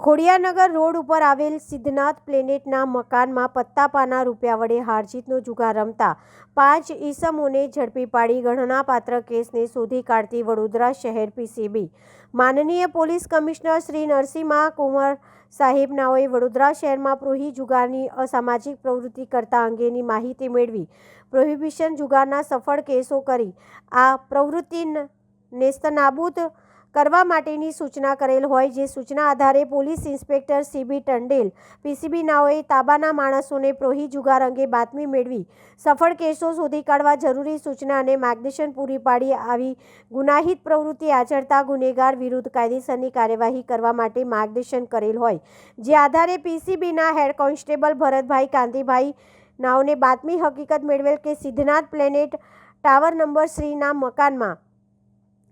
Khodiyanagar road ઉપર આવેલ સિદ્ધનાથ પ્લેનેટના મકાનમાં પત્તાપાના રૂપિયા વડે હારજીતનો જુગાર રમતા પાંચ ઈસમોને ઝડપી પાડી ગણનાપાત્ર કેસને શોધી કાઢતી વડોદરા શહેર પીસીબી. માનનીય પોલીસ કમિશનર શ્રી નરસિંહા કુંવર સાહેબનાઓએ વડોદરા શહેરમાં પ્રોહી જુગારની અસામાજિક પ્રવૃત્તિ કરતા અંગેની માહિતી મેળવી. પ્રોહિબિશન જુગારના સફળ કેસો કરી આ પ્રવૃત્તિ નેસ્તનાબૂદ કરવા માટેની સૂચના કરેલ હોય, જે સૂચના આધારે police inspector CB Tandel PCB નાઓએ તાબાના માણસોને પ્રોહી જુગાર અંગે બાતમી મેળવી. સફળ કેસો શોધી કાઢવા જરૂરી સૂચના અને માર્ગદર્શન પૂરી પાડી આવી. ગુનાહિત પ્રવૃત્તિ આચરતા ગુનેગાર વિરુદ્ધ કાયદેસરની કાર્યવાહી કરવા માટે માર્ગદર્શન કરેલ હોય. જે આધારે પીસીબીના હેડ કોન્સ્ટેબલ ભરતભાઈ કાંતિભાઈ નાઓને બાતમી હકીકત મેળવેલ કે સિદ્ધનાથ પ્લેનેટ ટાવર નંબર શ્રીના મકાનમાં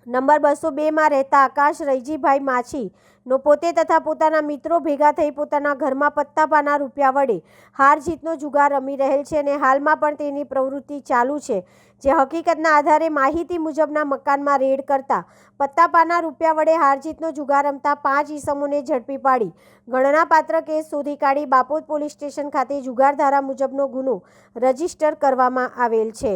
નંબર બસો બેમાં રહેતા આકાશ રૈજીભાઈ માછીનો પોતે તથા પોતાના મિત્રો ભેગા થઈ પોતાના ઘરમાં પત્તાપાના રૂપિયા વડે હાર જીતનો જુગાર રમી રહેલ છે અને હાલમાં પણ તેની પ્રવૃત્તિ ચાલુ છે. જે હકીકતના આધારે માહિતી મુજબના મકાનમાં રેડ કરતા પત્તાપાના રૂપિયા વડે હાર જીતનો જુગાર રમતા પાંચ ઈસમોને ઝડપી પાડી. ગણનાપાત્ર કેસ શોધી કાઢી બાપોદ પોલીસ સ્ટેશન ખાતે જુગાર ધારા મુજબનો ગુનો રજિસ્ટર કરવામાં આવેલ છે.